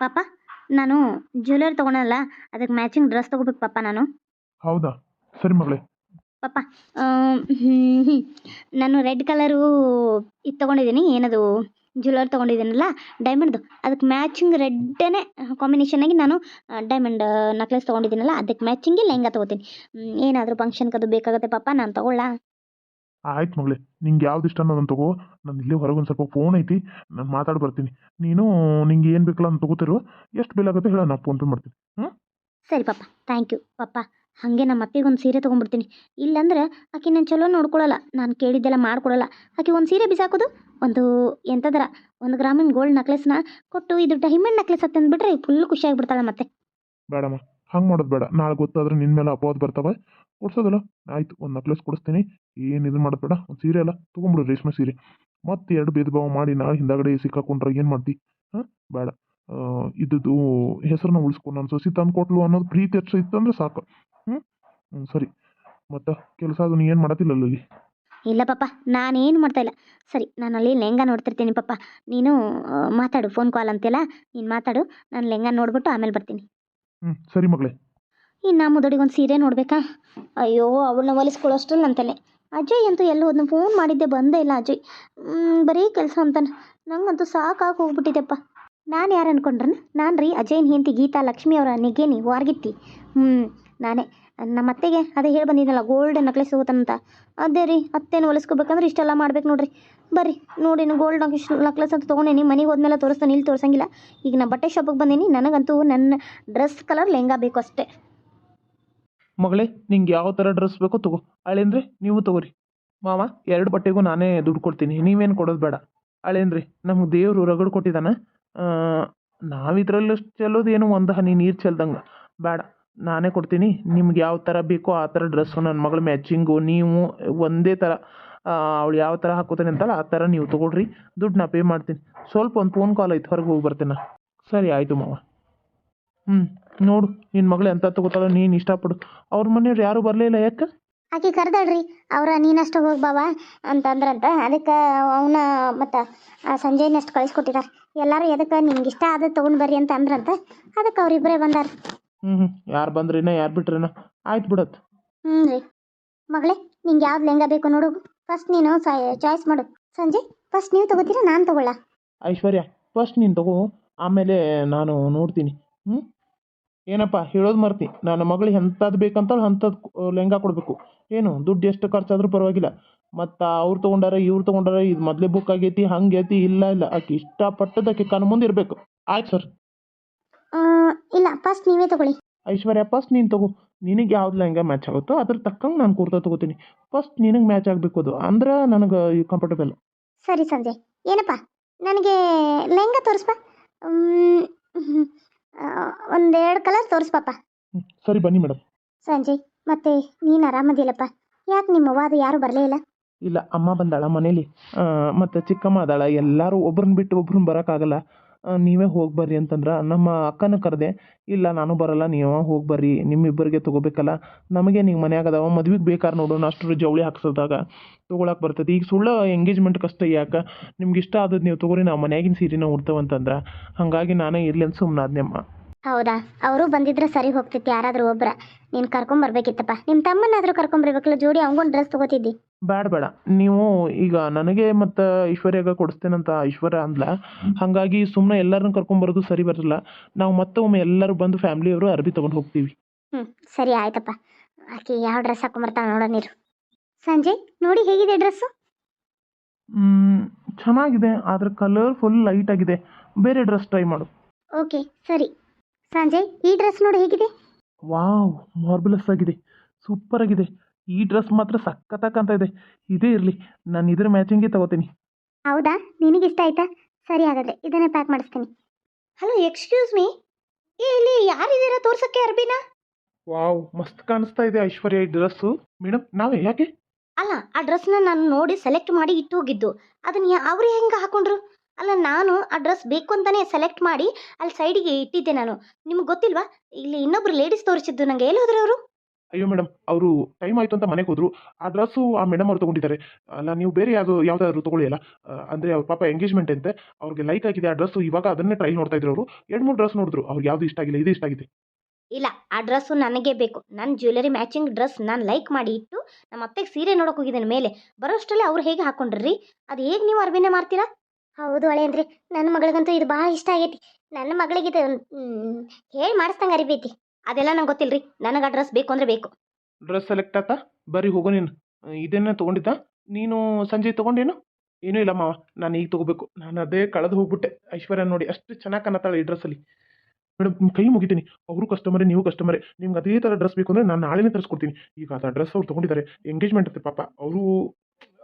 ಪಾಪ ನಾನು ಜ್ಯುವೆಲರಿ ತೊಗೊಳಲ್ಲ ಅದಕ್ಕೆ ಮ್ಯಾಚಿಂಗ್ ಡ್ರೆಸ್ ತಗೋಬೇಕು ಪಾಪ ನಾನು. ಹೌದಾ? ಸರಿ ಮಗಳೇ. ಪಾಪ. ನಾನು ರೆಡ್ ಕಲರು ಇದು ತೊಗೊಂಡಿದ್ದೀನಿ ಏನದು ಜ್ಯುವೆಲರಿ ತೊಗೊಂಡಿದ್ದೀನಲ್ಲ ಡೈಮಂಡ್ದು ಅದಕ್ಕೆ ಮ್ಯಾಚಿಂಗ್ ರೆಡ್ಡೇ ಕಾಂಬಿನೇಷನಾಗಿ ನಾನು ಡೈಮಂಡ್ ನಕ್ಲೆಸ್ ತೊಗೊಂಡಿದ್ದೀನಲ್ಲ ಅದಕ್ಕೆ ಮ್ಯಾಚಿಂಗೆ ಲೆಹಂಗಾ ತೊಗೋತೀನಿ. ಏನಾದರೂ ಫಂಕ್ಷನ್ಗೆ ಅದು ಬೇಕಾಗುತ್ತೆ ಪಾಪ ನಾನು ತೊಗೊಳ್ಳ. ಆಯ್ತು ಮಗಳೇ ನಿಂಗೆ ಯಾವ್ದು ಇಷ್ಟ ಅನ್ನೋದನ್ನು ತಗೋ. ನಾನು ಇಲ್ಲೇ ಹೊರಗೆ ಒಂದು ಸ್ವಲ್ಪ ಫೋನ್ ಐತಿ ನಾನು ಮಾತಾಡಿ ಬರ್ತೀನಿ. ನೀನು ನಿಂಗೆ ಏನು ಬೇಕಲ್ಲ ಅಂತ ತಗೋತಿರು ಎಷ್ಟು ಬಿಲ್ ಆಗುತ್ತೆ ಹೇಳ ನಾನು ಫೋನ್ಪೇ ಮಾಡ್ತೀನಿ. ಹ್ಞೂ ಸರಿ ಪಾಪ ಥ್ಯಾಂಕ್ ಯು ಪಾಪ ಹಾಗೆ ನಮ್ಮ ಅತ್ತಿಗೆ ಒಂದು ಸೀರೆ ತೊಗೊಂಡ್ಬಿಡ್ತೀನಿ. ಇಲ್ಲಾಂದ್ರೆ ಆಕೆ ನಾನು ಚಲೋ ನೋಡ್ಕೊಳ್ಳಲ್ಲ ನಾನು ಕೇಳಿದ್ದೆಲ್ಲ ಮಾಡ್ಕೊಡಲ್ಲ ಆಕೆ ಒಂದು ಸೀರೆ ಬಿಸಾಕೋದು ಒಂದು ಎಂಥದ್ರ ಒಂದು ಗ್ರಾಮೀಣ ಗೋಲ್ಡ್ ನಕ್ಲೆಸ್ನ ಕೊಟ್ಟು ಇದು ಡೈಮಂಡ್ ನಕ್ಲೆಸ್ ಅಂತಂದ್ಬಿಟ್ರೆ ಫುಲ್ ಖುಷಿಯಾಗಿಬಿಡ್ತಾಳೆ ಮತ್ತೆ. ಬೇಡಮ್ಮ. ಹಂಗೆ ಮಾಡೋದು ಬೇಡ. ನಾಳೆ ಗೊತ್ತಾದ್ರೆ ನಿನ್ನ ಮೇಲೆ ಅಪವಾದ ಬರ್ತವೆ. ಕೊಡ್ಸೋದಲ್ಲ. ಆಯಿತು, ಒಂದು ನಕ್ಲೆಸ್ ಕೊಡಿಸ್ತೀನಿ. ಏನು ಇದು ಮಾಡೋದು ಬೇಡ. ಒಂದು ಸೀರೆ ಅಲ್ಲ, ತೊಗೊಂಬಿಡು ರೇಷ್ಮೆ ಸೀರೆ. ಮತ್ತೆ ಎರಡು ಭೇದ ಭಾವ ಮಾಡಿ ನಾಳೆ ಹಿಂದಾಗಡೆ ಸಿಕ್ಕಾಕೊಂಡ್ರೆ ಏನು ಮಾಡ್ತಿ? ಹಾಂ? ಬೇಡ. ಇದ್ದದ್ದು ಹೆಸರನ್ನ ಉಳಿಸ್ಕೊಂಡು ನಾನು ಸೊಸಿ ತಂದು ಕೊಟ್ಲು ಅನ್ನೋದು ಪ್ರೀತಿ ಹೆಚ್ಚು ಇತ್ತಂದ್ರೆ ಸಾಕು. ಹ್ಞೂ ಹ್ಞೂ ಸರಿ. ಮತ್ತು ಕೆಲಸ ಅದು ನೀ ಏನು ಮಾಡತ್ತಿಲ್ಲ ಅಲ್ಲಿ? ಇಲ್ಲ ಪಾಪ ನಾನೇನು ಮಾಡ್ತಾ ಇಲ್ಲ. ಸರಿ, ನಾನು ಅಲ್ಲಿ ಲೆಹಂಗಾ ನೋಡ್ತಿರ್ತೀನಿ ಪಾಪ. ನೀನು ಮಾತಾಡು ಫೋನ್ ಕಾಲ್ ಅಂತೆಲ್ಲ. ನೀನು ಮಾತಾಡು, ನಾನು ಲೆಹಂಗ ನೋಡ್ಬಿಟ್ಟು ಆಮೇಲೆ ಬರ್ತೀನಿ. ಸರಿ ಮಗಳೇ. ಇನ್ನು ನಮ್ಮ ಮುದಡಿಗೆ ಒಂದು ಸೀರೆ ನೋಡ್ಬೇಕಾ? ಅಯ್ಯೋ, ಅವಳನ್ನ ನನ್ನ ತಲೆ ಅಜಯ್ ಅಂತೂ ಎಲ್ಲ ಫೋನ್ ಮಾಡಿದ್ದೆ, ಬಂದೇ ಇಲ್ಲ ಅಜಯ್. ಬರೀ ಕೆಲಸ ಅಂತಾನೆ. ನಂಗಂತೂ ಸಾಕಾಗಿ ಹೋಗ್ಬಿಟ್ಟಿದೆಪ್ಪ. ನಾನು ಯಾರು ಅನ್ಕೊಂಡ್ರನ? ನಾನು ರೀ ಅಜಯ್ನ ಹೆಂಡತಿ ಗೀತಾ ಲಕ್ಷ್ಮಿ ಅವರ ನಿಗೇನಿ ವಾರ್ಗಿತ್ತಿ ಹ್ಞೂ ನಾನೇ. ನಮ್ಮ ಅತ್ತೆಗೆ ಅದೇ ಹೇಳಿ ಬಂದಿದ್ದಲ್ಲ ಗೋಲ್ಡ್ ನಕ್ಲೆಸ್ ಹೋಗುತ್ತಂತ. ಅದೇ ರೀ, ಅತ್ತೇನು ಹೊಲಿಸ್ಕೋಬೇಕಂದ್ರೆ ಇಷ್ಟೆಲ್ಲ ಮಾಡ್ಬೇಕು ನೋಡ್ರಿ. ಬರ್ರಿ, ನೋಡಿ ಗೋಲ್ಡ್ ನಕ್ಲೆಸ್ ಅಂತ ತೊಗೊಂಡೇನಿ ಮನೆಗೆ ಹೋದ್ಮೇಲೆ ತೋರಿಸ್ತಾನೆ, ಇಲ್ಲಿ ತೋರಿಸಂಗಿಲ್ಲ. ಈಗ ನಾ ಬಟ್ಟೆ ಶಾಪಿಗೆ ಬಂದೀನಿ, ನನಗಂತೂ ನನ್ನ ಡ್ರೆಸ್ ಕಲರ್ ಲೆಹಂಗಾ ಬೇಕು ಅಷ್ಟೇ. ಮಗಳೇ, ನಿಂಗೆ ಯಾವ ಥರ ಡ್ರೆಸ್ ಬೇಕೋ ತಗೋ. ಅಳೇಂದ್ರೆ ನೀವು ತಗೋರಿ. ಮಾವ, ಎರಡು ಬಟ್ಟೆಗೂ ನಾನೇ ದುಡ್ಡು ಕೊಡ್ತೀನಿ. ನೀವೇನು ಕೊಡೋದು ಬೇಡ. ಅಳೇಂದ್ರೆ, ನಮ್ಗೆ ದೇವರು ರಗಡ್ ಕೊಟ್ಟಿದ್ದಾನೆ ನಾವಿದ್ರಲ್ಲಿ ಚೆಲ್ಲೋದೇನು ಒಂದು ಹನಿ ನೀರು ಚೆಲ್ದಂಗೆ. ಬೇಡ. ನಾನೇ ಕೊಡ್ತೀನಿ. ನಿಮ್ಗೆ ಯಾವ ಥರ ಬೇಕೋ ಆ ಥರ ಡ್ರೆಸ್ಸು ನನ್ನ ಮಗಳ ಮ್ಯಾಚಿಂಗು ನೀವು ಒಂದೇ ಥರ ಅವಳು ಯಾವ ಥರ ಹಾಕೋತಾನೆ ಅಂತಲ್ಲ ಆ ಥರ ನೀವು ತೊಗೊಳ್ರಿ. ದುಡ್ಡು ನಾ ಪೇ ಮಾಡ್ತೀನಿ. ಸ್ವಲ್ಪ ಒಂದು ಫೋನ್ ಕಾಲ್ ಐತೆ ಹೊರಗೆ ಹೋಗಿ ಬರ್ತೀನಿ. ಸರಿ ಆಯಿತು ಮಾವ. ಹ್ಞೂ ನೋಡು ನಿನ್ನ ಮಗಳು ಎಂತ ತಗೋತಾಳೋ ನೀನು ಇಷ್ಟಪಡು. ಅವ್ರ ಮನೆಯವ್ರು ಯಾರೂ ಬರಲಿಲ್ಲ ಯಾಕೆ? ಆಕೆ ಕರ್ದಾಳ್ರಿ, ಅವ್ರ ನೀನಷ್ಟು ಹೋಗಿ ಬಾವ ಅಂತಂದ್ರಂತ ಅದಕ್ಕೆ ಅವನ ಮತ್ತು ಸಂಜೆನಷ್ಟು ಕಳಿಸ್ಕೊಟ್ಟಿದ್ದಾರೆ ಎಲ್ಲರೂ ಎದಕ್ಕೆ ನಿಮ್ಗೆ ಇಷ್ಟ ಆದ ತೊಗೊಂಡು ಬರ್ರಿ ಅಂತ ಅಂದ್ರಂತ. ಅದಕ್ಕೆ ಅವರಿಬ್ಬರೇ ಬಂದಾರ. ಹ್ಞೂ ಹ್ಞೂ ಯಾರು ಬಂದ್ರಿನ ಯಾರು ಬಿಟ್ರೇನ ಆಯ್ತು ಬಿಡತ್. ಹ್ಞೂ ರೀ. ಮಗಳೇ ನಿಂಗೆ ಯಾವ್ದು ಲೆಂಗ ಬೇಕು ನೋಡು. ಫಸ್ಟ್ ನೀನು ಚಾಯ್ಸ್ ಮಾಡು. ಸಂಜೆ ಫಸ್ಟ್ ನೀವು ತಗೋತೀರಾ ನಾನು ತಗೊಳ್ಳ. ಐಶ್ವರ್ಯ ಫಸ್ಟ್ ನೀನು ತಗೋ. ಆಮೇಲೆ ನಾನು ನೋಡ್ತೀನಿ. ಹ್ಞೂ ಏನಪ್ಪ ಹೇಳೋದು ಮರ್ತಿ. ನನ್ನ ಮಗಳಿಗೆ ಎಂಥದ್ದು ಬೇಕಂತ ಅಂಥದ್ದು ಲೆಹಂಗಾ ಕೊಡಬೇಕು. ಏನು ದುಡ್ಡು ಎಷ್ಟು ಖರ್ಚಾದ್ರೂ ಪರವಾಗಿಲ್ಲ. ಮತ್ತು ಅವ್ರು ತೊಗೊಂಡಾರ ಇವ್ರು ತೊಗೊಂಡಾರ ಇದು ಮೊದಲೇ ಬುಕ್ ಆಗೈತಿ ಹಂಗೆ ಐತಿ ಇಲ್ಲ ಇಲ್ಲ. ಆಕೆ ಇಷ್ಟಪಟ್ಟದ್ದು ಆಕೆ ಕಣ್ಣು ಮುಂದೆ ಇರಬೇಕು. ಆಯ್ತು ಸರ್ ಇಲ್ಲ ಫಸ್ಟ್ ನೀವೇ ತಗೊಳ್ಳಿ. ಐಶ್ವರ್ಯ ಫಸ್ಟ್ ನೀನು ತಗೋ. ನಿನಗೆ ಯಾವ್ದು ಲೆಹಂಗ ಮ್ಯಾಚ್ ಆಗುತ್ತೋ ಅದ್ರ ತಕ್ಕಂಗೆ ನಾನು ಕುರ್ತಾ ತಗೋತೀನಿ. ಫಸ್ಟ್ ನಿನಗೆ ಮ್ಯಾಚ್ ಆಗಬೇಕು ಅದು. ಅಂದ್ರೆ ನನಗೆ ಕಂಫರ್ಟಬಲ್ ಸರಿ ಸಂಜೆ. ಏನಪ್ಪ? ನನಗೆ ಲೆಹಂಗ ತೋರಿಸ್ಪ. ಒಂದೆರಡು ಕಲರ್ ತೋರಿಸ್ಪಪ್ಪ. ಸರಿ ಬನ್ನಿ ಮೇಡಮ್ ಸಂಜಯ್ ಮತ್ತೆ ನೀನು ಆರಾಮದಿಲ್ಲಪ್ಪ ಯಾಕೆ ನಿಮ್ಮ ಅವ್ವ ಅದು ಯಾರು ಬರಲೇ ಇಲ್ಲ? ಇಲ್ಲ ಅಮ್ಮ ಬಂದಾಳ ಮನೇಲಿ. ಮತ್ತು ಚಿಕ್ಕಮ್ಮ ಅದಾಳ. ಎಲ್ಲರೂ ಒಬ್ರನ್ನ ಬಿಟ್ಟು ಒಬ್ರನ್ನ ಬರೋಕ್ಕಾಗಲ್ಲ ನೀವೇ ಹೋಗಿ ಬರ್ರಿ ಅಂತಂದ್ರೆ ನಮ್ಮ ಅಕ್ಕನ ಕರೆದೆ, ಇಲ್ಲ, ನಾನು ಬರಲ್ಲ, ನೀವು ಹೋಗಿ ಬರ್ರಿ, ನಿಮ್ಮಿಬ್ಬರಿಗೆ ತೊಗೋಬೇಕಲ್ಲ, ನಮಗೆ ನೀವು ಮನ್ಯಾಗ ಅದಾವ, ಮದ್ವೆಗೆ ಬೇಕಾದ್ರೆ ನೋಡೋಣ ಅಷ್ಟು ಜವಳಿ ಹಾಕ್ಸೋದಾಗ ತೊಗೊಳಕ್ಕೆ ಬರ್ತೈತಿ. ಈಗ ಸುಳ್ಳು ಎಂಗೇಜ್ಮೆಂಟ್ ಕಷ್ಟ ಯಾಕೆ, ನಿಮ್ಗೆ ಇಷ್ಟ ಆದದ್ದು ನೀವು ತೊಗೊರಿ, ನಾವು ಮನ್ಯಾಗಿನ ಸೀರೆನ ಉಡ್ತೇವಂತಂದ್ರೆ, ಹಾಗಾಗಿ ನಾನೇ ಇರ್ಲಿ ಅಂತ ಸುಮ್ಮನಾದ್ನೆಮ್ಮ ಹೌದಾ? ಅವರು ಬಂದಿದ್ರೆ ಸರಿ ಹೋಗ್ತಿತ್ತು. ಯಾರಾದರೂ ಒಬ್ರ. ನೀನು ಕರ್ಕೊಂಬರ್ಬೇಕಿತ್ತಪ್ಪ ನಿಮ್ಮ ತಮ್ಮನಾದರೂ ಕರ್ಕೊಂಬರ್ಬೇಕಲ್ಲ ಜೋಡಿ ಅವಂಗೊಂದು ಡ್ರೆಸ್ ತಗೋತಿದ್ದಿ. ಬೇಡ ಬೇಡ. ನೀವು ಈಗ ನನಗೆ ಮತ್ತು ಐಶ್ವರ್ಯಾಗ ಕೊಡಿಸ್ತೇನಂತ ಐಶ್ವರ್ಯ ಅಂದ್ಲ. ಹಾಗಾಗಿ ಸುಮ್ಮನೆ ಎಲ್ಲರನ್ನ ಕರ್ಕೊಂಬರೋದು ಸರಿ ಬರಲ್ಲ. ನಾವು ಮತ್ತೊಮ್ಮೆ ಎಲ್ಲರೂ ಬಂದು ಫ್ಯಾಮಿಲಿಯವರು ಅರ್ಬಿ ತೊಗೊಂಡು ಹೋಗ್ತೀವಿ. ಹ್ಞೂ ಸರಿ ಆಯ್ತಪ್ಪ. ಆಕೆ ಯಾವ ಡ್ರೆಸ್ ಹಾಕೊಂಬರ್ತಾಳೆ ನೋಡೋ ನೀರು. ಸಂಜಯ್ ನೋಡಿ ಹೇಗಿದೆ ಡ್ರೆಸ್ ಹ್ಮ್ ಚೆನ್ನಾಗಿದೆ. ಆದರೆ ಕಲರ್ ಫುಲ್ ಲೈಟ್ ಆಗಿದೆ. ಬೇರೆ ಡ್ರೆಸ್ ಟ್ರೈ ಮಾಡು. ಓಕೆ ಸರಿ. ಸಂಜಯ್ ಈ ಡ್ರೆಸ್ ನೋಡಿ ಹೇಗಿದೆ? ವಾವ್ ಮಾರ್ಬಲಸ್ ಆಗಿದೆ. ಸೂಪರ್ ಆಗಿದೆ. ಈ ಡ್ರೆಸ್ ಮಾತ್ರ ಸಖತ್ತಾಗಿ ಇದೆ. ಇದೇ ಇರಲಿ. ನಾನು ಇದ್ರ ಮ್ಯಾಚಿಂಗೇ ತಗೋತೀನಿ. ಹೌದಾ? ನಿನಗಿಷ್ಟ ಆಯ್ತಾ? ಸರಿ ಹಾಗಾದ್ರೆ ಇದನ್ನೇ ಪ್ಯಾಕ್ ಮಾಡಿಸ್ತೀನಿ. ಹಲೋ ಎಕ್ಸ್ಕ್ಯೂಸ್ ಮೀ ಇಲ್ಲಿ ಯಾರಿದ್ದೀರಾ ತೋರ್ಸಕ್ಕೆ ಅರ್ಬಿನಾ? ವಾವ್ ಮಸ್ತ್ ಕಾಣಿಸ್ತಾ ಇದೆ ಐಶ್ವರ್ಯ ಈ ಡ್ರೆಸ್ಸು ಮೇಡಮ್ ನಾವೇ ಯಾಕೆ? ಅಲ್ಲ ಆ ಡ್ರೆಸ್ನ ನಾನು ನೋಡಿ ಸೆಲೆಕ್ಟ್ ಮಾಡಿ ಇಟ್ಟು ಹೋಗಿದ್ದು. ಅದನ್ನ ಅವರು ಹೆಂಗೆ ಹಾಕೊಂಡ್ರು? ಅಲ್ಲ ನಾನು ಆ ಡ್ರೆಸ್ ಬೇಕು ಅಂತಾನೆ ಸೆಲೆಕ್ಟ್ ಮಾಡಿ ಅಲ್ಲಿ ಸೈಡಿಗೆ ಇಟ್ಟಿದ್ದೆ ನಾನು. ನಿಮ್ಗೆ ಗೊತ್ತಿಲ್ವಾ? ಇಲ್ಲಿ ಇನ್ನೊಬ್ರು ಲೇಡೀಸ್ ತೋರಿಸಿದ್ದು ನಂಗೆ ಎಲ್ಲಿ ಹೋದ್ರೆ ಅವರು? ಅಯ್ಯೋ ಮೇಡಮ್ ಅವರು ಟೈಮ್ ಆಯಿತು ಅಂತ ಮನೆಗೆ ಹೋದ್ರು. ಆ ಡ್ರೆಸ್ಸು ಆ ಮೇಡಮ್ ಅವ್ರು ತೊಗೊಂಡಿದ್ದಾರೆ. ಅಲ್ಲ ನೀವು ಬೇರೆ ಯಾವುದು ಯಾವುದಾದ್ರು ತೊಗೊಳ್ಳಿ ಅಲ್ಲ. ಆ, ಅಂದರೆ ಅವ್ರ ಪಾಪ ಎಂಗೇಜ್ಮೆಂಟ್ ಅಂತೆ ಅವ್ರಿಗೆ ಲೈಕ್ ಆಗಿದೆ ಆ ಡ್ರೆಸ್ಸು ಇವಾಗ ಅದನ್ನೇ ಟ್ರೈ ನೋಡ್ತಾ ಇದ್ರು ಅವರು. ಎರಡು ಮೂರು ಡ್ರೆಸ್ ನೋಡಿದ್ರು. ಅವ್ರಿಗೆ ಯಾವುದು ಇಷ್ಟ ಆಗಿಲ್ಲ ಇದು ಇಷ್ಟ ಆಗಿದೆ. ಇಲ್ಲ ಆ ಡ್ರೆಸ್ಸು ನನಗೆ ಬೇಕು. ನನ್ನ ಜ್ಯುವೆಲರಿ ಮ್ಯಾಚಿಂಗ್ ಡ್ರೆಸ್ ನಾನು ಲೈಕ್ ಮಾಡಿ ಇಟ್ಟು ನಮ್ಮ ಅತ್ತೆಗೆ ಸೀರೆ ನೋಡೋಕೆ ಹೋಗಿದ್ದೇನೆ ಮೇಲೆ. ಬರೋಷ್ಟರಲ್ಲಿ ಅವ್ರು ಹೇಗೆ ಹಾಕೊಂಡ್ರಿ? ಅದು ಹೇಗೆ ನೀವು ಅರ್ಬಿನೇ ಮಾಡ್ತೀರಾ? ಹೌದು ಹಳೇನ್ರಿ ನನ್ನ ಮಗಳಿಗಂತೂ ಇದು ಭಾಳ ಇಷ್ಟ ಆಗೈತಿ. ನನ್ನ ಮಗಳಿಗೆ ಇದು ಹೇಳಿ ಮಾಡಿಸ್ದಂಗೆ ಅರಿಬೇತಿ. ಅದೆಲ್ಲ ನಂಗೆ ಗೊತ್ತಿಲ್ರಿ. ನನಗೆ ಆ ಡ್ರೆಸ್ ಬೇಕು ಅಂದ್ರೆ ಬೇಕು. ಡ್ರೆಸ್ ಸೆಲೆಕ್ಟ್ ಆತ. ಬರೀ ಹೋಗೋ ನೀನು. ಇದನ್ನೇ ತಗೊಂಡಿದ್ದ. ನೀನು ಸಂಜೆ ತಗೊಂಡೇನು? ಏನೂ ಇಲ್ಲ ಮಾವ. ನಾನು ಈಗ ತಗೋಬೇಕು. ನಾನು ಅದೇ ಕಳೆದು ಹೋಗ್ಬಿಟ್ಟೆ. ಐಶ್ವರ್ಯ ನೋಡಿ ಅಷ್ಟು ಚೆನ್ನಾಗಿ ಕಾಣತ್ತಾಳೆ ಈ ಡ್ರೆಸ್ಸಲ್ಲಿ ಮೇಡಮ್ ಕೈ ಮುಗಿತೀನಿ. ಅವರು ಕಸ್ಟಮರ್ ನೀವು ಕಸ್ಟಮರೇ ನಿಮ್ಗೆ ಅದೇ ಥರ ಡ್ರೆಸ್ ಬೇಕು ಅಂದರೆ ನಾನು ನಾಳೆನೇ ತರಿಸ್ಕೊಡ್ತೀನಿ. ಈಗ ಆ ಡ್ರೆಸ್ ಅವ್ರು ತೊಗೊಂಡಿದ್ದಾರೆ. ಎಂಗೇಜ್ಮೆಂಟ್ ಅಂತೆ ಪಾಪ. ಅವರು,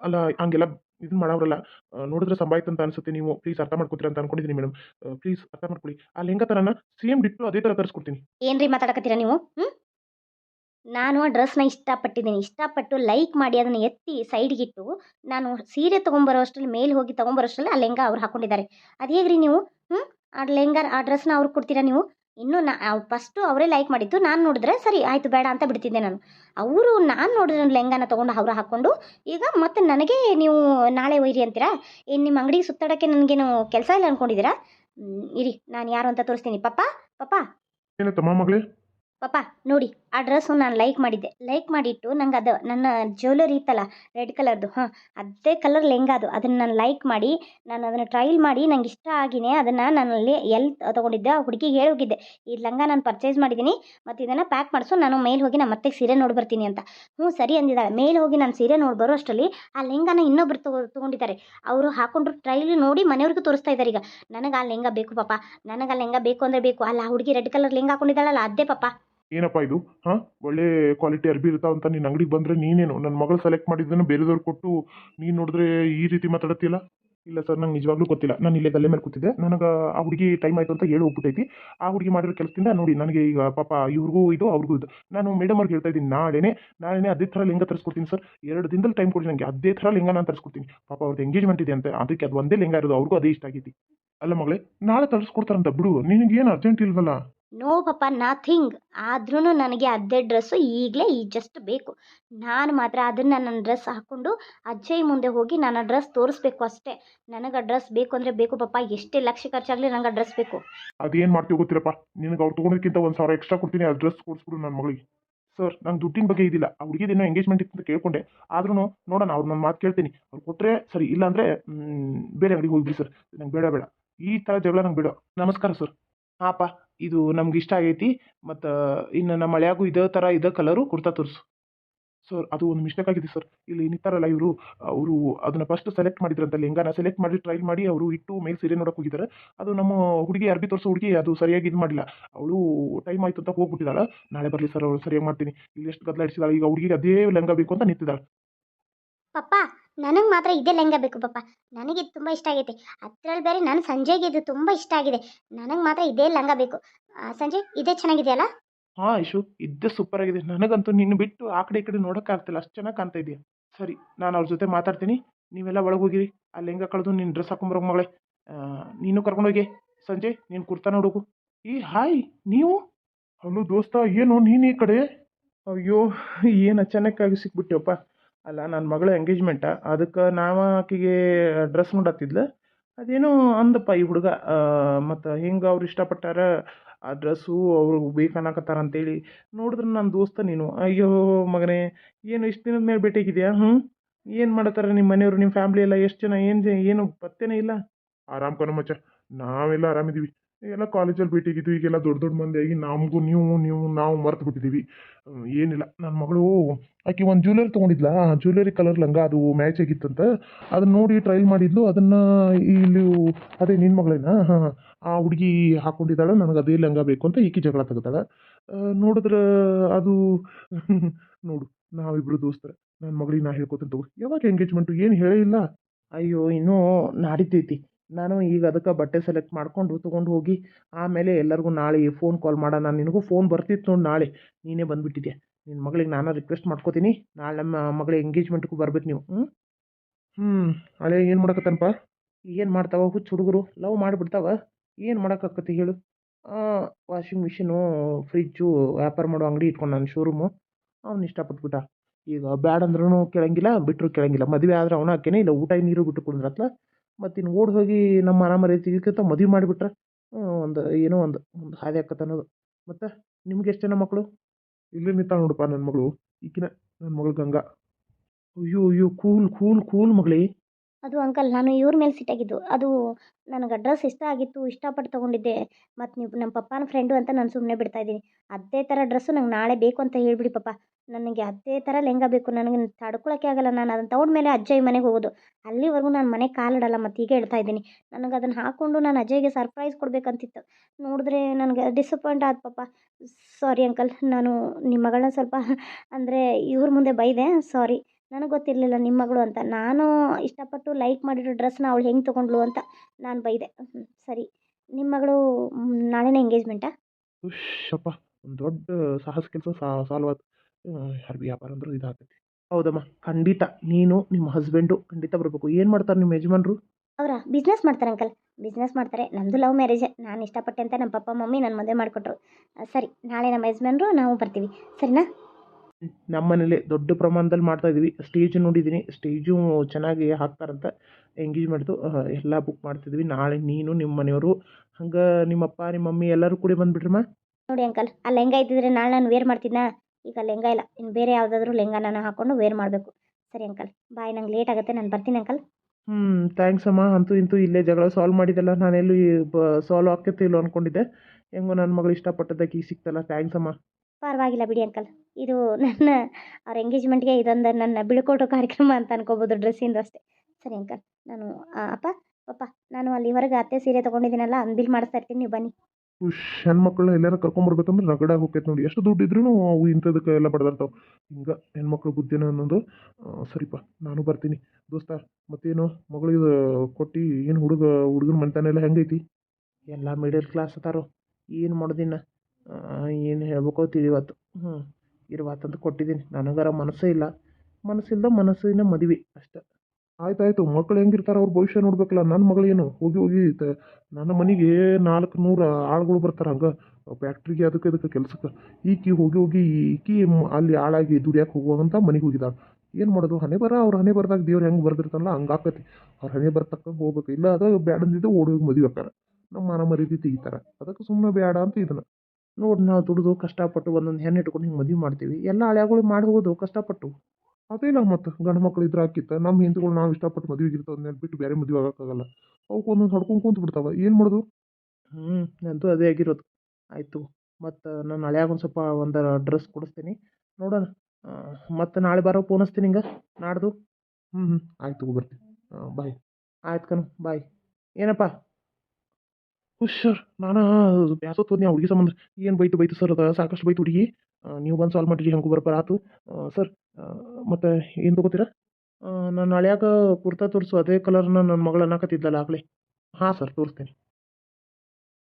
ಅಲ್ಲ, ಹಂಗೆಲ್ಲ ಇದನ್ನ ಮಾಡೋರಲ್ಲ ನೋಡಿದ್ರೆ ಸಂಭಾಯ್ತು ಅಂತ ಅನ್ಸುತ್ತೆ. ನೀವು ಪ್ಲೀಸ್ ಅರ್ಥ ಮಾಡ್ಕೊತೀರ ಅಂತ ಅನ್ಕೊಂಡಿದ್ದೀನಿ ಮೇಡಮ್ ಪ್ಲೀಸ್ ಅರ್ಥ ಮಾಡ್ಕೊಳ್ಳಿ. ಆ ಲೆಂಗ ಥರನ ಸೇಮ್ ಡಿಟ್ಟು ಅದೇ ಥರ ತರಿಸ್ಕೊಡ್ತೀನಿ. ಏನ್ರಿ ಮಾತಾಡಕತ್ತೀರಾ ನೀವು? ನಾನು ಆ ಡ್ರೆಸ್ನ ಇಷ್ಟಪಟ್ಟಿದ್ದೀನಿ. ಇಷ್ಟಪಟ್ಟು ಲೈಕ್ ಮಾಡಿ ಅದನ್ನು ಎತ್ತಿ ಸೈಡ್ಗಿಟ್ಟು ನಾನು ಸೀರೆ ತೊಗೊಂಬರೋ ಅಷ್ಟರಲ್ಲಿ ಮೇಲೆ ಹೋಗಿ ತೊಗೊಂಬರೋಷ್ಟರಲ್ಲಿ ಆ ಲೆಂಗ ಅವ್ರು ಹಾಕೊಂಡಿದ್ದಾರೆ. ಅದು ಹೇಗ್ರಿ ನೀವು? ಹ್ಞೂ ಆ ಲೆಂಗ, ಆ ಡ್ರೆಸ್ನ ಅವ್ರಿಗೆ ಕೊಡ್ತೀರಾ ನೀವು? ಇನ್ನೂ ನಾ ಫಸ್ಟು ಅವರೇ ಲೈಕ್ ಮಾಡಿದ್ದು ನಾನು ನೋಡಿದ್ರೆ ಸರಿ ಆಯಿತು ಬೇಡ ಅಂತ ಬಿಡ್ತಿದ್ದೆ ನಾನು. ಅವರು ನಾನು ನೋಡಿದ್ರೆ ಲೆಂಗಾನ ತೊಗೊಂಡು ಅವ್ರು ಹಾಕ್ಕೊಂಡು ಈಗ ಮತ್ತೆ ನನಗೆ ನೀವು ನಾಳೆ ಒಯ್ಯಿರಿ ಅಂತೀರಾ? ಏನು ನಿಮ್ಮ ಅಂಗಡಿಗೆ ಸುತ್ತಾಡೋಕ್ಕೆ ನನಗೇನು ಕೆಲಸ ಇಲ್ಲ ಅಂದ್ಕೊಂಡಿದ್ದೀರಾ ಇರಿ ನಾನು ಯಾರು ಅಂತ ತೋರಿಸ್ತೀನಿ. ಪಪ್ಪ ಪಪ್ಪ. ಏನತ್ತಮ್ಮ ಮಗಳೇ? ಪಾಪ ನೋಡಿ. ಆ ಡ್ರೆಸ್ಸು ನಾನು ಲೈಕ್ ಮಾಡಿದ್ದೆ. ಲೈಕ್ ಮಾಡಿಟ್ಟು ನಂಗೆ ಅದು ನನ್ನ ಜ್ಯುವೆಲರಿ ಇತ್ತಲ್ಲ ರೆಡ್ ಕಲರ್ದು ಹಾಂ, ಅದೇ ಕಲರ್ ಲೆಂಗ ಅದು. ಅದನ್ನು ನಾನು ಲೈಕ್ ಮಾಡಿ, ನಾನು ಅದನ್ನು ಟ್ರೈಲ್ ಮಾಡಿ ನಂಗೆ ಇಷ್ಟ ಆಗಿನೇ ಅದನ್ನು ನಾನಲ್ಲಿ ಎಲ್ಲಿ ತೊಗೊಂಡಿದ್ದೆ, ಆ ಹುಡುಗಿಗೆ ಹೇಳಿ ಹೋಗಿದ್ದೆ ಈ ಲಂಗ ನಾನು ಪರ್ಚೇಸ್ ಮಾಡಿದ್ದೀನಿ ಮತ್ತು ಇದನ್ನು ಪ್ಯಾಕ್ ಮಾಡಿಸು, ನಾನು ಮೇಲೆ ಹೋಗಿ ನಮ್ಮ ಮತ್ತೆ ಸೀರೆ ನೋಡಿ ಬರ್ತೀನಿ ಅಂತ. ಹ್ಞೂ, ಸರಿ ಅಂದಿದ್ದಾಳೆ. ಮೇಲೆ ಹೋಗಿ ನಾನು ಸೀರೆ ನೋಡಿ ಬರೋ ಅಷ್ಟರಲ್ಲಿ ಆ ಲೆಂಗನ ಇನ್ನೊಬ್ರು ತಗೋ ತೊಗೊಂಡಿದ್ದಾರೆ. ಅವರು ಹಾಕೊಂಡ್ರು ಟ್ರೈಲ್ ನೋಡಿ ಮನೆಯವ್ರಿಗೂ ತೋರಿಸ್ತಾ ಇದ್ದಾರೆ ಈಗ. ನನಗೆ ಆ ಲೆಂಗ ಬೇಕು ಪಾಪ. ನನಗೆ ಆ ಲೆಂಗ ಬೇಕು ಅಂದರೆ ಬೇಕು. ಅಲ್ಲ ಹುಡುಗಿ ರೆಡ್ ಕಲರ್ ಲೆಂಗ ಹಾಕೊಂಡಿದ್ದಾಳಲ್ಲ, ಅದೇ ಪಾಪ. ಏನಪ್ಪ ಇದು? ಹಾಂ? ಒಳ್ಳೆ ಕ್ವಾಲಿಟಿ ಅರ್ಬಿ ಇರ್ತಾವ ಅಂತ ನಿನ್ನ ಅಂಗಡಿಗೆ ಬಂದರೆ ನೀನೇನು? ನನ್ನ ಮಗಳು ಸೆಲೆಕ್ಟ್ ಮಾಡಿದ್ದನ್ನು ಬೇರೆದವ್ರು ಕೊಟ್ಟು ನೀನು ನೋಡಿದ್ರೆ ಈ ರೀತಿ ಮಾತಾಡತ್ತಿಲ್ಲ ಇಲ್ಲ ಸರ್, ನಂಗೆ ನಿಜವಾಗ್ಲೂ ಗೊತ್ತಿಲ್ಲ. ನಾನು ಇಲ್ಲೇ ಗಲ್ಲೆ ಮೇಲೆ ಕೂತಿದ್ದೆ. ನನಗೆ ಆ ಹುಡುಗಿ ಟೈಮ್ ಆಯಿತು ಅಂತ ಹೇಳಿ ಹೋಗ್ಬಿಟ್ಟೈತಿ. ಆ ಹುಡುಗಿ ಮಾಡಿರೋ ಕೆಲಸದಿಂದ ನೋಡಿ ನನಗೆ ಈಗ ಪಾಪ ಇವ್ರಿಗೂ ಇದು, ಅವ್ರಿಗೂ ಇದು. ನಾನು ಮೇಡಮ್ ಅವ್ರಿಗೆ ಹೇಳ್ತಾ ಇದ್ದೀನಿ, ನಾಳೆನೇ ನಾಳೆನೇ ಅದೇ ಥರ ಲಿಂಗ ತರಿಸ್ಕೊಡ್ತೀನಿ ಸರ್. ಎರಡು ದಿನದಲ್ಲಿ ಟೈಮ್ ಕೊಡಿ ನನಗೆ ಅದೇ ಥರ ಲಿಂಗ ನಾನು ತರಿಸ್ಕೊಡ್ತೀನಿ. ಪಾಪ ಅವ್ರದ್ದು ಎಂಗೇಜ್ಮೆಂಟ್ ಇದೆ ಅಂತ. ಅದಕ್ಕೆ ಅದು ಒಂದೇ ಲಿಂಗ ಇರೋದು, ಅವ್ರಿಗೂ ಅದೇ ಇಷ್ಟ ಆಗೈತಿ. ಅಲ್ಲ ಮಗಳೇ, ನಾಳೆ ತರಿಸ್ಕೊಡ್ತಾರಂತ ಬಿಡು. ನಿನಗೇನು ಅರ್ಜೆಂಟ್ ಇಲ್ವಲ್ಲ? ನೋ ಪಾಪ ನಥಿಂಗ್ ಆದ್ರೂ ನನಗೆ ಅದೇ ಡ್ರೆಸ್ಸು ಈಗಲೇ ಈ ಜಸ್ಟ್ ಬೇಕು. ನಾನು ಮಾತ್ರ ಅದನ್ನು ನನ್ನ ಡ್ರೆಸ್ ಹಾಕ್ಕೊಂಡು ಅಜ್ಜಯ್ ಮುಂದೆ ಹೋಗಿ ನಾನು ಆ ಡ್ರೆಸ್ ತೋರಿಸ್ಬೇಕು ಅಷ್ಟೇ. ನನಗೆ ಆ ಡ್ರೆಸ್ ಬೇಕು ಅಂದರೆ ಬೇಕು ಪಾಪ ಎಷ್ಟೇ ಲಕ್ಷ ಖರ್ಚಾಗಲಿ ನನಗೆ ಆ ಡ್ರೆಸ್ ಬೇಕು. ಅದೇನು ಮಾಡ್ತೀವಿ ಗೊತ್ತಿರಪ್ಪ ನಿನಗೆ ಅವ್ರು ತೊಗೊಳೋದಕ್ಕಿಂತ ಒಂದು ಸಾವಿರ ಎಕ್ಸ್ಟ್ರಾ ಕೊಡ್ತೀನಿ ಆ ಡ್ರೆಸ್ ಕೊಡಿಸ್ಬಿಡು ನನ್ನ ಮಗಳಿಗೆ. ಸರ್ ನಂಗೆ ದುಡ್ಡಿನ ಬಗ್ಗೆ ಇದಿಲ್ಲ. ಆ ಹುಡುಗಿದೇನೋ ಎಂಗೇಜ್ಮೆಂಟ್ ಇತ್ತು ಅಂತ ಕೇಳ್ಕೊಂಡೆ. ಆದ್ರೂ ನೋಡೋಣ ಅವ್ರು ನನ್ನ ಮಾತು ಕೇಳ್ತೀನಿ. ಅವ್ರು ಕೊಟ್ಟರೆ ಸರಿ ಇಲ್ಲಾಂದರೆ ಬೇರೆ ಅಂಗಡಿಗೆ ಹೋಗ್ಬಿಡಿ ಸರ್. ನಂಗೆ ಬೇಡ ಬೇಡ. ಈ ಥರ ಜಗಳ ನಂಗೆ ಬಿಡು. ನಮಸ್ಕಾರ ಸರ್. ಹಾಪ. ಇದು ನಮ್ಗೆ ಇಷ್ಟ ಆಗೈತಿ. ಮತ್ತು ಇನ್ನು ನಮ್ಮ ಮಳೆಯಾಗೂ ಇದೇ ಥರ ಇದೇ ಕಲರು ಕುರ್ತಾ ತೋರಿಸು. ಸರ್ ಅದು ಒಂದು ಮಿಸ್ಟೇಕ್ ಆಗಿದೆ ಸರ್ ಇಲ್ಲಿ ನಿಂತಾರಲ್ಲ ಇವರು, ಅವರು ಅದನ್ನ ಫಸ್ಟ್ ಸೆಲೆಕ್ಟ್ ಮಾಡಿದ್ರಂತ ಲೆಂಗಾನ ಸೆಲೆಕ್ಟ್ ಮಾಡಿ ಟ್ರೈಲ್ ಮಾಡಿ ಅವರು ಇಟ್ಟು ಮೇಲೆ ಸೀರೆ ನೋಡಕ್ಕೆ ಹೋಗಿದ್ದಾರೆ ಅದು ನಮ್ಮ ಹುಡುಗಿ ಅರ್ಬಿ ತೋರಿಸೋ ಹುಡುಗಿ, ಅದು ಸರಿಯಾಗಿ ಇದು ಮಾಡಿಲ್ಲ. ಅವಳು ಟೈಮ್ ಆಯ್ತು ಅಂತ ಹೋಗ್ಬಿಟ್ಟಿದ್ದಾಳೆ ನಾಳೆ ಬರಲಿ ಸರ್ ಅವಳು ಸರಿಯಾಗಿ ಮಾಡ್ತೀನಿ. ಇಲ್ಲಿ ಎಷ್ಟು ಗದ್ದಲಾಡಿಸಿದಾಳೆ ಈಗ ಹುಡುಗಿಗೆ ಅದೇ ಲೆಂಗ ಬೇಕು ಅಂತ ನಿಂತಿದ್ದಾಳೆ ಪಪ್ಪ ನನಗೆ ಮಾತ್ರ ಇದೇ ಲೆಹಂಗ ಬೇಕು ಪಾಪ. ನನಗೆ ತುಂಬ ಇಷ್ಟ ಆಗೈತೆ. ಅದರಲ್ಲಿ ಬೇರೆ ನಾನು ಸಂಜೆಗೆ ಇದು ತುಂಬ ಇಷ್ಟ ಆಗಿದೆ. ನನಗೆ ಮಾತ್ರ ಇದೇ ಲೆಹಂಗ ಬೇಕು. ಸಂಜೆ ಇದೇ ಚೆನ್ನಾಗಿದೆಯಲ್ಲ? ಹಾಂ, ಇಶು, ಇದ್ದೇ ಸೂಪರ್ ಆಗಿದೆ. ನನಗಂತೂ ನಿನ್ನ ಬಿಟ್ಟು ಆ ಕಡೆ ಈ ಕಡೆ ನೋಡೋಕ್ಕಾಗ್ತಿಲ್ಲ ಅಷ್ಟು ಚೆನ್ನಾಗಿ ಕಾಣ್ತಾ ಇದೆಯಾ. ಸರಿ, ನಾನು ಅವ್ರ ಜೊತೆ ಮಾತಾಡ್ತೀನಿ. ನೀವೆಲ್ಲ ಒಳಗೆ ಹೋಗಿರಿ ಆ ಲೆಂಗ ಕಳೆದು ನಿನ್ನ ಡ್ರೆಸ್ ಹಾಕೊಂಬರೋ ಮಗಳೇ. ನೀನು ಕರ್ಕೊಂಡೋಗಿ ಸಂಜೆ ನೀನು ಕುರ್ತಾನ ಹುಡುಗು ಈ ಹಾಯ್, ನೀವು? ಹಲೋ ದೋಸ್ತ, ಏನು ನೀನು ಈ ಕಡೆ? ಅಯ್ಯೋ, ಏನು ಅಚಾನಕ್ಕಾಗಿ ಸಿಕ್ಬಿಟ್ಟೆವಪ್ಪ ಅಲ್ಲ ನನ್ನ ಮಗಳ ಎಂಗೇಜ್ಮೆಂಟ ಅದಕ್ಕೆ ನಾವು ಆಕೆಗೆ ಡ್ರೆಸ್ ನೋಡತ್ತಿದ್ಲ ಅದೇನೋ ಅಂದಪ್ಪ ಈ ಹುಡುಗ. ಮತ್ತು ಹಿಂಗೆ ಅವ್ರು ಇಷ್ಟಪಟ್ಟಾರ? ಆ ಡ್ರೆಸ್ಸು ಅವರು ಬೇಕನ್ನಕತ್ತಾರ ಅಂತೇಳಿ ನೋಡಿದ್ರೆ ನನ್ನ ದೋಸ್ತ ನೀನು. ಅಯ್ಯೋ ಮಗನೇ, ಏನು ಇಷ್ಟು ದಿನದ ಮೇಲೆ ಭೇಟಿಯಾಗಿದೆಯಾ ಹ್ಞೂ ಏನು ಮಾಡತ್ತಾರ ನಿಮ್ಮ ಮನೆಯವರು ನಿಮ್ಮ ಫ್ಯಾಮ್ಲಿ ಎಲ್ಲ ಎಷ್ಟು ಜನ? ಏನು ಏನು ಪತ್ತೆನೇ ಇಲ್ಲ? ಆರಾಮ್ ಕಣ ಮಚ್ಚ, ನಾವೆಲ್ಲ ಆರಾಮಿದ್ದೀವಿ ಎಲ್ಲ ಕಾಲೇಜಲ್ಲಿ ಭೇಟಿಗಿದ್ದು ಈಗೆಲ್ಲ ದೊಡ್ಡ ದೊಡ್ಡ ಮಂದಿಯಾಗಿ ನಮಗೂ ನೀವು ನೀವು, ನಾವು ಮರ್ತು ಬಿಟ್ಟಿದ್ದೀವಿ. ಏನಿಲ್ಲ. ನನ್ನ ಮಗಳು ಆಕೆ ಒಂದು ಜ್ಯುವೆಲರಿ ತೊಗೊಂಡಿದ್ಲ? ಜ್ಯುವೆಲರಿ ಕಲರ್ ಲಂಗ ಅದು ಮ್ಯಾಚ್ ಆಗಿತ್ತಂತ. ಅದನ್ನ ನೋಡಿ ಟ್ರೈಲ್ ಮಾಡಿದ್ಲು. ಅದನ್ನು ಇಲ್ಲಿ ಅದೇ ನಿನ್ನ ಮಗಳೇನಾ? ಆ ಹುಡುಗಿ ಹಾಕೊಂಡಿದ್ದಾಳೆ. ನನಗೆ ಅದೇ ಲಂಗ ಬೇಕು ಅಂತ ಈಕೆ ಜಗಳ ತೆಗ್ದಾಳೆ. ನೋಡಿದ್ರೆ ಅದು ನೋಡು, ನಾವಿಬ್ರು ದೋಸ್ತರು. ನನ್ನ ಮಗಳಿಗೆ ನಾ ಹೇಳ್ಕೊತೀನಿ ತಗೋ. ಯಾವಾಗ ಎಂಗೇಜ್ಮೆಂಟು ಏನು ಹೇಳೇ ಇಲ್ಲ. ಅಯ್ಯೋ, ಇನ್ನೂ ನಾಡಿದ್ದೈತಿ. ನಾನು ಈಗ ಅದಕ್ಕೆ ಬಟ್ಟೆ ಸೆಲೆಕ್ಟ್ ಮಾಡಿಕೊಂಡು ತೊಗೊಂಡು ಹೋಗಿ, ಆಮೇಲೆ ಎಲ್ಲರಿಗೂ ನಾಳೆ ಫೋನ್ ಕಾಲ್ ಮಾಡೋಣ. ನಿನಗೂ ಫೋನ್ ಬರ್ತಿತ್ತು ನೋಡಿ ನಾಳೆ. ನೀನೇ ಬಂದುಬಿಟ್ಟಿದ್ಯಾ? ನಿನ್ನ ಮಗಳಿಗೆ ನಾನು ರಿಕ್ವೆಸ್ಟ್ ಮಾಡ್ಕೋತೀನಿ. ನಾಳೆ ನಮ್ಮ ಮಗಳ ಎಂಗೇಜ್ಮೆಂಟ್ಗೂ ಬರ್ಬೇಕು ನೀವು. ಹ್ಞೂ ಹ್ಞೂ ಹಳೆ ಏನು ಮಾಡಕತ್ತನಪ್ಪ ಏನು ಮಾಡ್ತಾವ ಹುಚ್ಚು ಹುಡುಗರು? ಲವ್ ಮಾಡಿಬಿಡ್ತಾವ? ಏನು ಮಾಡೋಕ್ಕಾಕತಿ ಹೇಳು? ವಾಷಿಂಗ್ ಮಿಷಿನು ಫ್ರಿಜ್ಜು ವ್ಯಾಪಾರ ಮಾಡೋ ಅಂಗಡಿ ಇಟ್ಕೊಂಡು ನಾನು ಶೋರೂಮು ಅವ್ನು ಇಷ್ಟಪಟ್ಬಿಟ್ಟ. ಈಗ ಬ್ಯಾಡ ಅಂದ್ರೂ ಕೇಳಂಗಿಲ್ಲ ಬಿಟ್ಟರು ಕೇಳಂಗಿಲ್ಲ. ಮದುವೆ ಆದ್ರೆ ಅವನ ಹಾಕೇನೆ, ಇಲ್ಲ ಊಟ ನೀರು ಬಿಟ್ಟು ಕುಡಿದ್ರತ್ಲ? ಮತ್ತು ಇನ್ನು ಓಡಿ ಹೋಗಿ ನಮ್ಮ ಆರಾಮ ಮರ್ಯಾದೆ ತೆಗಿಕತ್ತ ಮದುವೆ ಮಾಡಿಬಿಟ್ರೆ ಒಂದು ಏನೋ ಒಂದು ಒಂದು ಹಾದಿ ಆಕತ್ತೆ ಅನ್ನೋದು. ಮತ್ತು ನಿಮ್ಗೆ ಎಷ್ಟು ಜನ ಮಕ್ಕಳು ಇಲ್ಲೇ ನಿಂತ ನೋಡಪ್ಪ ನನ್ನ ಮಗಳು, ಈಕಿನ ನನ್ನ ಮಗಳು ಗಂಗಾ. ಅಯ್ಯೋ ಅಯ್ಯೋ, ಕೂಲ್ ಕೂಲ್ ಕೂಲ್ ಮಗಳೇ. ಅದು ಅಂಕಲ್ ನಾನು ಇವ್ರ ಮೇಲೆ ಸಿಟ್ಟಾಗಿದ್ದು ಅದು ನನಗೆ ಅಡ್ರೆಸ್ ಇಷ್ಟ ಆಗಿತ್ತು, ಇಷ್ಟಪಟ್ಟು ತೊಗೊಂಡಿದ್ದೆ. ಮತ್ತು ನೀವು ನಮ್ಮ ಪಪ್ಪನ ಫ್ರೆಂಡು ಅಂತ ನಾನು ಸುಮ್ಮನೆ ಬಿಡ್ತಾ ಇದ್ದೀನಿ. ಅದೇ ಥರ ಡ್ರೆಸ್ಸು ನಂಗೆ ನಾಳೆ ಬೇಕು ಅಂತ ಹೇಳಿಬಿಡಿ ಪಪ್ಪ. ನನಗೆ ಅದೇ ಥರ ಲೆಹಂಗ ಬೇಕು. ನನಗೆ ತಡ್ಕೊಳಕ್ಕೆ ಆಗಲ್ಲ. ನಾನು ಅದನ್ನು ತೊಗೊಂಡ್ಮೇಲೆ ಅಜ್ಜಯ್ ಮನೆಗೆ ಹೋಗೋದು. ಅಲ್ಲಿವರೆಗೂ ನಾನು ಮನೆಗೆ ಕಾಲಿಡಲ್ಲ ಮತ್ತು ಈಗ ಹೇಳ್ತಾ ಇದ್ದೀನಿ. ನನಗೆ ಅದನ್ನು ಹಾಕ್ಕೊಂಡು ನಾನು ಅಜ್ಜಾಯಿಗೆ ಸರ್ಪ್ರೈಸ್ ಕೊಡಬೇಕಂತಿತ್ತು. ನೋಡಿದ್ರೆ ನನಗೆ ಡಿಸಪಾಯಿಂಟ್ ಆದ ಪಪ್ಪ. ಸಾರಿ ಅಂಕಲ್ ನಾನು ನಿಮ್ಮ ಮಗಳನ್ನ ಸ್ವಲ್ಪ ಅಂದರೆ ಇವ್ರ ಮುಂದೆ ಬೈದೆ. ಸಾರಿ ನನಗೆ ಗೊತ್ತಿರಲಿಲ್ಲ ನಿಮ್ಮ ಮಗಳು ಅಂತ. ನಾನು ಇಷ್ಟಪಟ್ಟು ಲೈಕ್ ಮಾಡಿರೋ ಡ್ರೆಸ್ನ ಅವಳು ಹೆಂಗೆ ತೊಗೊಂಡ್ಳು ಅಂತ ನಾನು ಬೈದೆ. ಸರಿ. ನಿಮ್ಮ ಮಗಳು ನಾಳೆನೇ ಎಂಗೇಜ್ಮೆಂಟಾ ಉಶ್ಶಪ್ಪ ಒಂದು ದೊಡ್ಡ ಸಾಹಸ ಕೆಲಸ ಸಾಲ್ವ್ ಆಯ್ತು ಅರ್ಬಿ ವ್ಯಾಪಾರ ಅಂದ್ರೆ ಇದಾಗ್ತೈತಿ. ಹೌದಮ್ಮ ಖಂಡಿತ. ನೀನು ನಿಮ್ಮ ಹಸ್ಬೆಂಡು ಖಂಡಿತ ಬರಬೇಕು. ಏನು ಮಾಡ್ತಾರೆ ನಿಮ್ಮ ಯಜಮಾನ್ರು? ಅವರ ಬಿಸ್ನೆಸ್ ಮಾಡ್ತಾರೆ ಅಂಕಲ್. ಬಿಸ್ನೆಸ್ ಮಾಡ್ತಾರೆ. ನಮ್ಮದು ಲವ್ ಮ್ಯಾರೇಜ್ ನಾನು ಇಷ್ಟಪಟ್ಟೆ ಅಂತ ನಮ್ಮ ಪಪ್ಪ ಮಮ್ಮಿ ನನ್ನ ಮದುವೆ ಮಾಡಿಕೊಟ್ರು. ಸರಿ ನಾಳೆ ನಮ್ಮ ಯಜಮಾನ್ರು ನಾವು ಬರ್ತೀವಿ. ಸರಿನಾ? ನಮ್ಮ ಮನೇಲಿ ದೊಡ್ಡ ಪ್ರಮಾಣದಲ್ಲಿ ಮಾಡ್ತಾ ಇದೀವಿ ಸ್ಟೇಜ್ ನೋಡಿದ್ದೀನಿ. ಸ್ಟೇಜು ಚೆನ್ನಾಗಿ ಹಾಕ್ತಾರಂತ. ಎಂಗೇಜ್ಮೆಂಟ್ದು ಎಲ್ಲ ಬುಕ್ ಮಾಡ್ತಿದ್ವಿ. ನಾಳೆ ನೀನು ನಿಮ್ಮ ಮನೆಯವರು ಹಂಗೆ ನಿಮ್ಮಪ್ಪ ನಿಮ್ಮ ಮಮ್ಮಿ ಎಲ್ಲರೂ ಕೂಡಿ ಬಂದುಬಿಟ್ರಮ್ಮ? ನೋಡಿ ಅಂಕಲ್ ಆ ಲೆಹಂಗ ಇದ್ದಿದ್ರೆ ನಾಳೆ ನಾನು ವೇರ್ ಮಾಡ್ತಿದ್ನಾ? ಈಗ ಲೆಹಂಗಾ ಇಲ್ಲ. ಇನ್ನು ಬೇರೆ ಯಾವುದಾದ್ರೂ ಲೆಹಂಗಾ ನಾನು ಹಾಕ್ಕೊಂಡು ವೇರ್ ಮಾಡಬೇಕು. ಸರಿ ಅಂಕಲ್ ಬಾಯ್ ನಂಗೆ ಲೇಟ್ ಆಗುತ್ತೆ. ನಾನು ಬರ್ತೀನಿ ಅಂಕಲ್. ಹ್ಞೂ ಥ್ಯಾಂಕ್ಸ್ ಅಮ್ಮ. ಅಂತೂ ಇಂತೂ ಇಲ್ಲೇ ಜಗಳ ಸಾಲ್ವ್ ಮಾಡಿದ್ದಲ್ಲ ನಾನೆಲ್ಲೂ ಬ ಸಾಲ್ವ್ ಆಗ್ತೈತೆ ಇಲ್ಲೋ ಅಂದ್ಕೊಂಡಿದ್ದೆ ಹೆಂಗೋ ನನ್ನ ಮಗಳು ಇಷ್ಟಪಟ್ಟದ್ದಕ್ಕೆ ಈಗ ಸಿಕ್ತಲ್ಲ. ಥ್ಯಾಂಕ್ಸ್ ಅಮ್ಮ. ಪರವಾಗಿಲ್ಲ ಬಿಡಿ ಅಂಕಲ್. ಇದು ನನ್ನ, ಅವ್ರ ಎಂಗೇಜ್ಮೆಂಟ್ಗೆ ಇದೊಂದು ನನ್ನ ಬೀಳ್ಕೊಡೋ ಕಾರ್ಯಕ್ರಮ ಅಂತ ಅನ್ಕೋಬೋದು ಡ್ರೆಸ್ಸಿಂದು ಅಷ್ಟೇ. ಸರಿ ಅಂಕಲ್, ನಾನು ಅಪ್ಪ ಪಪ್ಪ ನಾನು ಅಲ್ಲಿ ಹೊರಗೆ ಅತ್ತೆ ಸೀರೆ ತೊಗೊಂಡಿದ್ದೀನಲ್ಲ ಅದನ್ನ ಬಿಲ್ ಮಾಡಿಸ್ತಾ ಇರ್ತೀನಿ, ನೀವು ಬನ್ನಿ. ಹೆಣ್ಮಕ್ಳನ್ನ ಎಲ್ಲಾರ ಕರ್ಕೊಂಬರ್ಬೇಕಂದ್ರೆ ರಗಡ ಹೋಗ್ತೈತೆ ನೋಡಿ. ಎಷ್ಟು ದುಡ್ಡು ಇದ್ರೂ ಅವು ಇಂಥದಕ್ಕೆ ಎಲ್ಲ ಬಡ್ದಾಡ್ತಾವೆ. ಹಿಂಗೆ ಹೆಣ್ಮಕ್ಳು ಬುದ್ಧಿನ ಅನ್ನೋದು ಸರಿಪ, ನಾನು ಬರ್ತೀನಿ. ದೋಸ್ತ, ಮತ್ತೇನು? ಮಗಳಿಗೆ ಕೊಟ್ಟು ಏನು ಹುಡುಗ, ಹುಡುಗನ ಮನೆತನೆಲ್ಲ ಹೆಂಗೈತಿ? ಎಲ್ಲ ಮಿಡಲ್ ಕ್ಲಾಸ್ ಅದಾರೋ, ಏನು ಮಾಡೋದಿನ್ನ ಏನು ಹೇಳ್ಬೇಕೋ ತಿಳಿವತ್ತು. ಹ್ಞೂ ಇರುವತ್ತಂತ ಕೊಟ್ಟಿದ್ದೀನಿ. ನನಗರ ಮನಸ್ಸೇ ಇಲ್ಲ. ಮನಸ್ಸಿಲ್ಲದ ಮನಸ್ಸಿನ ಮದುವೆ ಅಷ್ಟೆ. ಆಯ್ತಾಯ್ತು, ಮಕ್ಳು ಹೆಂಗಿರ್ತಾರೆ ಅವ್ರ ಭವಿಷ್ಯ ನೋಡ್ಬೇಕಲ್ಲ ನನ್ನ ಮಗಳೇನು ಹೋಗಿ ಹೋಗಿ ನನ್ನ ಮನೆಗೆ ನಾಲ್ಕು ನೂರು ಆಳುಗಳು ಬರ್ತಾರೆ ಹಂಗೆ. ಫ್ಯಾಕ್ಟ್ರಿಗೆ ಅದಕ್ಕೆ ಅದಕ್ಕೆ ಕೆಲ್ಸಕ್ಕೆ. ಈಕಿ ಹೋಗಿ ಹೋಗಿ, ಈಕಿ ಅಲ್ಲಿ ಆಳಾಗಿ ದುಡಿಯಕ್ಕೆ ಹೋಗುವಂತ ಮನೆಗೆ ಹೋಗಿದ್ದಾಳೆ ಏನು ಮಾಡೋದು? ಹಣೆ ಬರ, ಅವ್ರ ಹಣೆ ಬರ್ದಾಗ ದೇವ್ರು ಹೆಂಗೆ ಬರ್ದಿರ್ತಾನಲ್ಲ, ಹಂಗೆ ಆಕತಿ. ಅವ್ರ ಹಣೆ ಬರ್ತಕ್ಕ ಹೋಗ್ಬೇಕು. ಇಲ್ಲ ಅದು ಬ್ಯಾಡಂದಿದ್ದು ಓಡೋಗಿ ಮದುವೆ ಆಕಾರ. ನಮ್ಮ ಮನ ಮರೀತಿ ತೆಗಿತಾರೆ. ಅದಕ್ಕೆ ಸುಮ್ಮನೆ ಬೇಡ ಅಂತ ಇದನ್ನ. ನೋಡಿ ನಾವು ದುಡಿದು ಕಷ್ಟಪಟ್ಟು ಒಂದೊಂದು ಹೆಣ್ಣು ಇಟ್ಕೊಂಡು ಹಿಂಗೆ ಮದುವೆ ಮಾಡ್ತೀವಿ. ಎಲ್ಲ ಹಳ್ಯಾಗಳು ಮಾಡಿ ಹೋಗೋದು ಕಷ್ಟಪಟ್ಟು. ಅದೇ ಇಲ್ಲ ಮತ್ತು ಗಂಡು ಮಕ್ಳು ಇದ್ರೆ ಹಾಕಿತ್ತ. ನಮ್ಮ ಹಿಂದೂಗಳು ನಾವು ಇಷ್ಟಪಟ್ಟು ಮದುವೆಗೆ ಇರ್ತಾವೆ ಅದನ್ನ ಬಿಟ್ಟು ಬೇರೆ ಮದುವೆ ಆಗೋಕ್ಕಾಗಲ್ಲ. ಅವಕ್ಕೆ ಒಂದೊಂದು ಹೊಡ್ಕೊಂಡು ಕುಂತು ಬಿಡ್ತಾವೆ. ಏನು ಮಾಡೋದು? ಹ್ಞೂ ನಂದು ಅದೇ ಆಗಿರೋದು. ಆಯಿತು. ಮತ್ತು ನಾನು ಹಳೆಯಾಗ ಒಂದು ಸ್ವಲ್ಪ ಒಂದು ಡ್ರೆಸ್ ಕೊಡಿಸ್ತೀನಿ. ನೋಡೋಣ. ಮತ್ತು ನಾಳೆ ಬಾರೋ ಪೋನಿಸ್ತೀನಿ ಹಿಂಗೆ ನಾಡ್ದು. ಹ್ಞೂ ಹ್ಞೂ ಆಯ್ತು ಬರ್ತೀನಿ. ಬಾಯ್ ಆಯ್ತು ಕಣ. ಬಾಯ್ ಏನಪ್ಪ? ಹುಷ್ ಸರ್ ನಾನು ಬ್ಯಾಸತ್ ಹೋದ್ನಿ ಹುಡುಗಿ ಸಂಬಂಧ. ಏನು ಬೈತು ಬೈತು ಸರ್ ಸಾಕಷ್ಟು ಬೈತು ಹುಡುಗಿ. ನೀವು ಬಂದು ಸಾಲ್ವ್ ಮಾಡಿರಿ, ಹೆಂಗೆ ಬರ್ಬಾರ ಆತು. ಸರ್ ಮತ್ತು ಏನು ತಗೋತೀರಾ? ನಾನು ಹಳೆಯಾಗ ಕುರ್ತಾ ತೋರಿಸು, ಅದೇ ಕಲರ್ನ ನನ್ನ ಮಗಳು ಅನ್ನಕತ್ತಿದ್ದಲ್ಲ ಆಗಲೇ. ಹಾಂ ಸರ್, ತೋರಿಸ್ತೀನಿ.